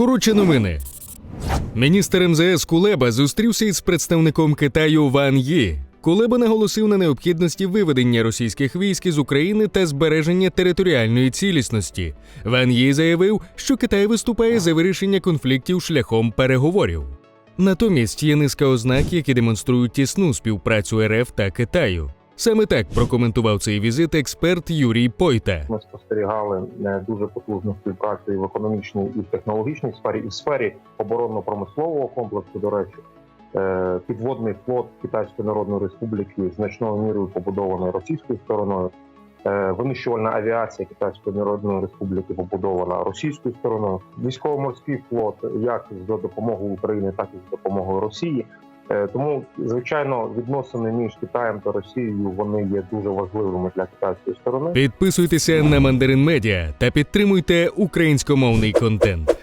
Коротше новини. Міністр МЗС Кулеба зустрівся із представником Китаю Ван Ї. Кулеба наголосив на необхідності виведення російських військ із України та збереження територіальної цілісності. Ван Ї заявив, що Китай виступає за вирішення конфліктів шляхом переговорів. Натомість є низка ознак, які демонструють тісну співпрацю РФ та Китаю. Саме так прокоментував цей візит експерт Юрій Пойта. Ми спостерігали е, дуже потужну співпрацю в економічній і в технологічній сфері, і в сфері оборонно-промислового комплексу. До речі, Е, підводний флот Китайської Народної Республіки значною мірою побудований російською стороною. Е, Винищувальна авіація Китайської Народної Республіки побудована російською стороною. Військово-морський флот як за допомогою України, так і за допомогою Росії. Е, Тому, звичайно, відносини між Китаєм та Росією вони є дуже важливими для китайської сторони. Підписуйтеся на Мандарин Медіа та підтримуйте українськомовний контент.